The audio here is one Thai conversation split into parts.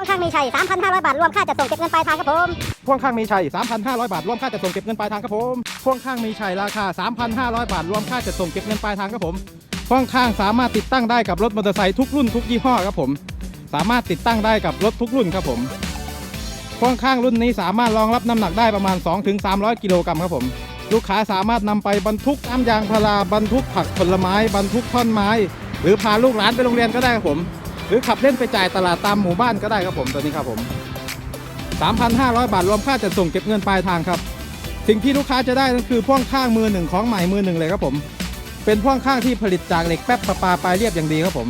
พ่วงข้างมีชัย 3,500 บาท รวมค่าจัดส่งเก็บเงินปลายทางครับผม พ่วงข้างมีชัย 3,500 บาท รวมค่าจัดส่งเก็บเงินปลายทางครับผม พ่วงข้างมีชัยราคา 3,500 บาท รวมค่าจัดส่งเก็บเงินปลายทางครับผม พ่วงข้างสามารถติดตั้งได้กับรถมอเตอร์ไซค์ทุกรุ่นทุกยี่ห้อครับผม สามารถติดตั้งได้กับรถทุกรุ่นครับผม พ่วงข้างรุ่นนี้สามารถรองรับน้ำหนักได้ประมาณ 2-300 กิโลกรัมครับผม ลูกค้าสามารถนำไปบรรทุกน้ำยางพาราบรรทุกผักผลไม้ บรรทุกท่อนไม้ หรือพาลูกหลานไปโรงเรียนก็ได้ครับผม หรือขับเล่นไปจ่ายตลาดตามหมู่บ้านก็ได้ครับผมตัวนี้ครับผม 3,500 บาทรวมค่าจัดส่งเก็บเงินปลายทางครับ สิ่งที่ลูกค้าจะได้นั่นคือพ่วงข้างมือหนึ่งของใหม่มือหนึ่งเลยครับผม เป็นพ่วงข้างที่ผลิตจากเหล็กแป๊บประปาปลายเรียบอย่างดีครับผม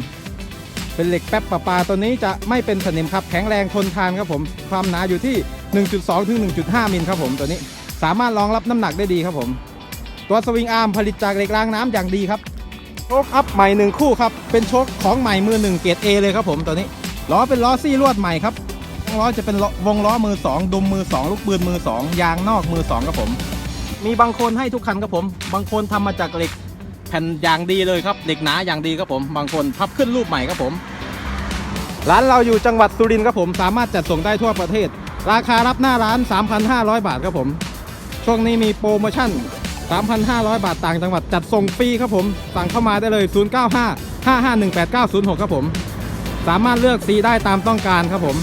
เป็นเหล็กแป๊บประปาตัวนี้จะไม่เป็นสนิมครับแข็งแรงทนทานครับผม ความหนาอยู่ที่ 1.2 ถึง 1.5 มิลครับผมตัวนี้ สามารถรองรับน้ำหนักได้ดีครับผม ตัวสวิงอาร์มผลิตจากเหล็กรางน้ำอย่างดีครับ ชคอัพใหม่หนึ่งคู่ครับ เป็นโชคของใหม่มือหนึ่งเกรด A เลยครับผมตัวนี้ล้อเป็นล้อซี่ลวดใหม่ครับวงล้อจะเป็นล้อวงล้อมือ2ดุมมือ2ลูกปืนมือ2ยางนอกมือ2ครับผม มีบางคนให้ทุกคันครับผม บางคนทำมาจากเหล็กแผ่นอย่างดีเลยครับเหล็กหนาอย่างดีครับผม บางคนพับขึ้นรูปใหม่ครับผมร้านเราอยู่จังหวัดสุรินทร์ครับผม สามารถจัดส่งได้ทั่วประเทศ ราคารับหน้าร้าน 3,500 บาทครับผม ช่วงนี้มีโปรโมชั่น 3,500 บาทต่างจังหวัดจัดส่งฟรีครับผม สั่งเข้ามาได้เลย 095 5518906 ครับผม สามารถเลือกสีได้ตามต้องการครับผม